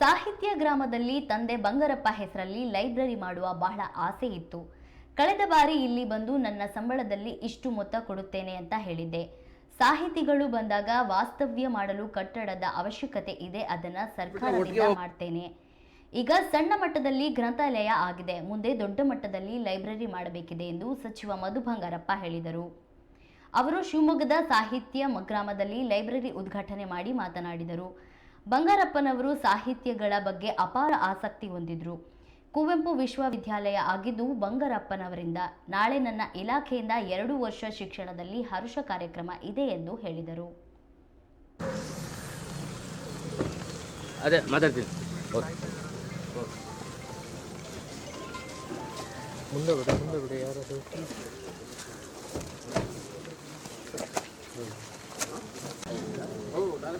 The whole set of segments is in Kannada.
ಸಾಹಿತ್ಯ ಗ್ರಾಮದಲ್ಲಿ ತಂದೆ ಬಂಗಾರಪ್ಪ ಹೆಸರಲ್ಲಿ ಲೈಬ್ರರಿ ಮಾಡುವ ಬಹಳ ಆಸೆ ಇತ್ತು. ಕಳೆದ ಬಾರಿ ಇಲ್ಲಿ ಬಂದು ನನ್ನ ಸಂಬಳದಲ್ಲಿ ಇಷ್ಟು ಮೊತ್ತ ಕೊಡುತ್ತೇನೆ ಅಂತ ಹೇಳಿದ್ದೆ. ಸಾಹಿತಿಗಳು ಬಂದಾಗ ವಾಸ್ತವ್ಯ ಮಾಡಲು ಕಟ್ಟಡದ ಅವಶ್ಯಕತೆ ಇದೆ ಅದನ್ನ ಸರ್ಕಾರದಿಂದ ಮಾಡ್ತೇನೆ. ಈಗ ಸಣ್ಣ ಮಟ್ಟದಲ್ಲಿ ಗ್ರಂಥಾಲಯ ಆಗಿದೆ ಮುಂದೆ ದೊಡ್ಡ ಮಟ್ಟದಲ್ಲಿ ಲೈಬ್ರರಿ ಮಾಡಬೇಕಿದೆ ಎಂದು ಸಚಿವ ಮಧು ಬಂಗಾರಪ್ಪ ಹೇಳಿದರು. ಅವರು ಶಿವಮೊಗ್ಗದ ಸಾಹಿತ್ಯ ಗ್ರಾಮದಲ್ಲಿ ಲೈಬ್ರರಿ ಉದ್ಘಾಟನೆ ಮಾಡಿ ಮಾತನಾಡಿದರು. ಬಂಗಾರಪ್ಪನವರು ಸಾಹಿತ್ಯಗಳ ಬಗ್ಗೆ ಅಪಾರ ಆಸಕ್ತಿ ಹೊಂದಿದ್ರು. ಕುವೆಂಪು ವಿಶ್ವವಿದ್ಯಾಲಯ ಆಗಿದ್ದು ಬಂಗಾರಪ್ಪನವರಿಂದ. ನಾಳೆ ನನ್ನ ಇಲಾಖೆಯಿಂದ ಎರಡು ವರ್ಷ ಶಿಕ್ಷಣದಲ್ಲಿ ಹರುಷ ಕಾರ್ಯಕ್ರಮ ಇದೆ ಎಂದು ಹೇಳಿದರು. ಅದೇ ಮಾತಾಡ್ತೀನಿ. ಮುಂದೆ ಬಿಡಿ ಮುಂದೆ ಬಿಡಿ ಹೌದಾ ನಾವು ಎರಡು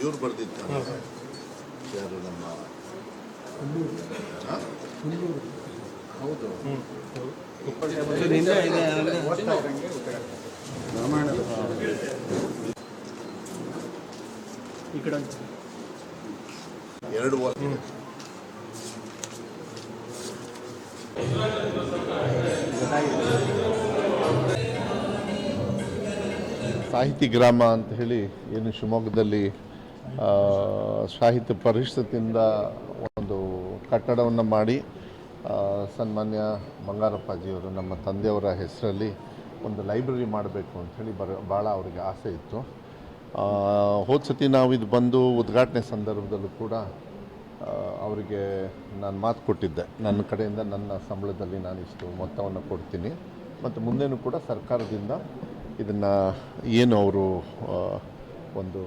ಇವ್ರು ಬರೆದಿದ್ದಾರೆ. ಯಾರು ನಮ್ಮ? ಹೌದು. ಹಿಂದೆ. ಇದೆ ಎರಡು ವರ್ಷ ಸಾಹಿತಿ ಗ್ರಾಮ ಅಂತ ಹೇಳಿ ಏನು ಶಿವಮೊಗ್ಗದಲ್ಲಿ ಸಾಹಿತ್ಯ ಪರಿಷತ್ತಿಂದ ಒಂದು ಕಟ್ಟಡವನ್ನು ಮಾಡಿ ಸನ್ಮಾನ್ಯ ಬಂಗಾರಪ್ಪಾಜಿಯವರು ನಮ್ಮ ತಂದೆಯವರ ಹೆಸರಲ್ಲಿ ಒಂದು ಲೈಬ್ರರಿ ಮಾಡಬೇಕು ಅಂಥೇಳಿ ಬರ ಭಾಳ ಅವರಿಗೆ ಆಸೆ ಇತ್ತು. ಹೋದ ಸತಿ ನಾವು ಇದು ಬಂದು ಉದ್ಘಾಟನೆ ಸಂದರ್ಭದಲ್ಲೂ ಕೂಡ ಅವರಿಗೆ ನಾನು ಮಾತು ಕೊಟ್ಟಿದ್ದೆ. ನನ್ನ ಕಡೆಯಿಂದ ನನ್ನ ಸಂಬಳದಲ್ಲಿ ನಾನು ಇಷ್ಟು ಮೊತ್ತವನ್ನು ಕೊಡ್ತೀನಿ. ಮತ್ತು ಮುಂದೆನೂ ಕೂಡ ಸರ್ಕಾರದಿಂದ ಇದನ್ನು ಏನು ಅವರು ಒಂದು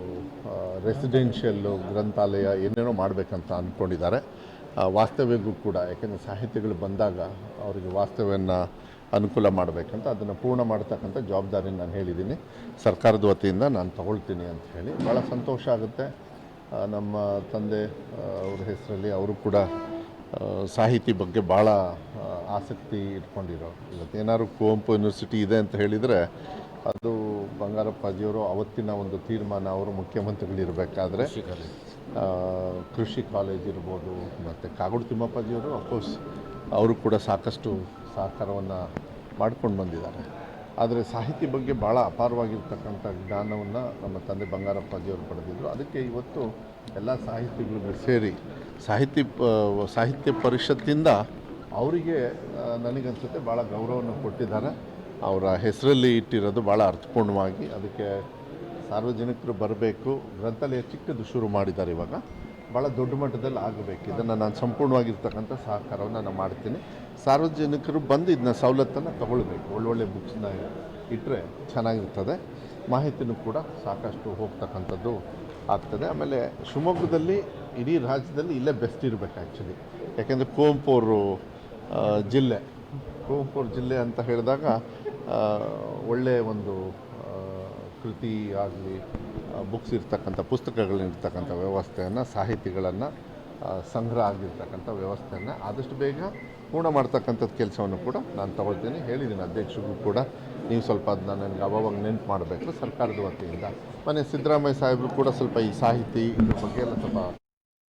ರೆಸಿಡೆನ್ಷಿಯಲ್ ಗ್ರಂಥಾಲಯ ಏನೇನೋ ಮಾಡಬೇಕಂತ ಅಂದ್ಕೊಂಡಿದ್ದಾರೆ ವಾಸ್ತವ್ಯಗೂ ಕೂಡ, ಯಾಕೆಂದರೆ ಸಾಹಿತ್ಯಗಳು ಬಂದಾಗ ಅವರಿಗೆ ವಾಸ್ತವ್ಯನ ಅನುಕೂಲ ಮಾಡಬೇಕಂತ, ಅದನ್ನು ಪೂರ್ಣ ಮಾಡ್ತಕ್ಕಂಥ ಜವಾಬ್ದಾರಿ ನಾನು ಹೇಳಿದ್ದೀನಿ. ಸರ್ಕಾರದ ವತಿಯಿಂದ ನಾನು ತಗೊಳ್ತೀನಿ ಅಂತ ಹೇಳಿ. ಭಾಳ ಸಂತೋಷ ಆಗುತ್ತೆ. ನಮ್ಮ ತಂದೆ ಅವ್ರ ಹೆಸರಲ್ಲಿ ಅವರು ಕೂಡ ಸಾಹಿತಿ ಬಗ್ಗೆ ಭಾಳ ಆಸಕ್ತಿ ಇಟ್ಕೊಂಡಿರೋ ಇವತ್ತು ಏನಾದ್ರು ಕುವೆಂಪು ಯೂನಿವರ್ಸಿಟಿ ಇದೆ ಅಂತ ಹೇಳಿದರೆ ಅದು ಬಂಗಾರಪ್ಪಾಜಿಯವರು ಅವತ್ತಿನ ಒಂದು ತೀರ್ಮಾನ ಅವರು ಮುಖ್ಯಮಂತ್ರಿಗಳಿರಬೇಕಾದ್ರೆ ಕೃಷಿ ಕಾಲೇಜ್ ಇರ್ಬೋದು ಮತ್ತು ಕಾಗೋಡು ತಿಮ್ಮಪ್ಪಾಜಿಯವರು ಅಫ್ಕೋರ್ಸ್ ಅವರು ಕೂಡ ಸಾಕಷ್ಟು ಸಹಕಾರವನ್ನು ಮಾಡ್ಕೊಂಡು ಬಂದಿದ್ದಾರೆ. ಆದರೆ ಸಾಹಿತ್ಯ ಬಗ್ಗೆ ಭಾಳ ಅಪಾರವಾಗಿರ್ತಕ್ಕಂಥ ಜ್ಞಾನವನ್ನು ನಮ್ಮ ತಂದೆ ಬಂಗಾರಪ್ಪಾಜಿಯವರು ಪಡೆದಿದ್ದರು ಅದಕ್ಕೆ ಇವತ್ತು ಎಲ್ಲ ಸಾಹಿತಿಗಳು ಸೇರಿ ಸಾಹಿತ್ಯ ಸಾಹಿತ್ಯ ಪರಿಷತ್ತಿಂದ ಅವರಿಗೆ ನನಗನ್ಸುತ್ತೆ ಭಾಳ ಗೌರವವನ್ನು ಕೊಟ್ಟಿದ್ದಾರೆ. ಅವರ ಹೆಸರಲ್ಲಿ ಇಟ್ಟಿರೋದು ಭಾಳ ಅರ್ಥಪೂರ್ಣವಾಗಿ. ಅದಕ್ಕೆ ಸಾರ್ವಜನಿಕರು ಬರಬೇಕು. ಗ್ರಂಥಾಲಯ ಚಿಕ್ಕದು ಶುರು ಮಾಡಿದ್ದಾರೆ ಇವಾಗ. ಭಾಳ ದೊಡ್ಡ ಮಟ್ಟದಲ್ಲಿ ಆಗಬೇಕು. ಇದನ್ನು ನಾನು ಸಂಪೂರ್ಣವಾಗಿರ್ತಕ್ಕಂಥ ಸಹಕಾರವನ್ನು ನಾನು ಮಾಡ್ತೀನಿ. ಸಾರ್ವಜನಿಕರು ಬಂದು ಇದನ್ನ ಸವಲತ್ತನ್ನು ತಗೊಳ್ಬೇಕು. ಒಳ್ಳೊಳ್ಳೆ ಬುಕ್ಸ್ನ ಇಟ್ಟರೆ ಚೆನ್ನಾಗಿರ್ತದೆ. ಮಾಹಿತಿನೂ ಕೂಡ ಸಾಕಷ್ಟು ಹೋಗ್ತಕ್ಕಂಥದ್ದು ಆಗ್ತದೆ. ಆಮೇಲೆ ಶಿವಮೊಗ್ಗದಲ್ಲಿ ಇಡೀ ರಾಜ್ಯದಲ್ಲಿ ಇಲ್ಲೇ ಬೆಸ್ಟ್ ಇರಬೇಕು ಆ್ಯಕ್ಚುಲಿ ಯಾಕೆಂದರೆ ಕುವೆಂಪು ಅವರು ಜಿಲ್ಲೆ. ಕುವೆಂಪು ಜಿಲ್ಲೆ ಅಂತ ಹೇಳಿದಾಗ ಒಳ್ಳೆಯ ಒಂದು ಕೃತಿ ಆಗಲಿ ಬುಕ್ಸ್ ಇರ್ತಕ್ಕಂಥ ಪುಸ್ತಕಗಳಿರ್ತಕ್ಕಂಥ ವ್ಯವಸ್ಥೆಯನ್ನು, ಸಾಹಿತಿಗಳನ್ನು ಸಂಗ್ರಹ ಆಗಿರ್ತಕ್ಕಂಥ ವ್ಯವಸ್ಥೆಯನ್ನು ಆದಷ್ಟು ಬೇಗ ಪೂರ್ಣ ಮಾಡ್ತಕ್ಕಂಥದ್ದು ಕೆಲಸವನ್ನು ಕೂಡ ನಾನು ತಗೊಳ್ತೀನಿ. ಹೇಳಿದ್ದೀನಿ ಅಧ್ಯಕ್ಷರಿಗೂ ಕೂಡ. ನೀವು ಸ್ವಲ್ಪ ಅದನ್ನ ನನಗೆ ಅವಾಗ ನೆನ್ಪು ಮಾಡಬೇಕು ಸರ್ಕಾರದ ವತಿಯಿಂದ. ಮನೆ ಸಿದ್ದರಾಮಯ್ಯ ಸಾಹೇಬರು ಕೂಡ ಸ್ವಲ್ಪ ಈ ಸಾಹಿತಿ ಇದ್ರ ಬಗ್ಗೆ ಎಲ್ಲ ಸ್ವಲ್ಪ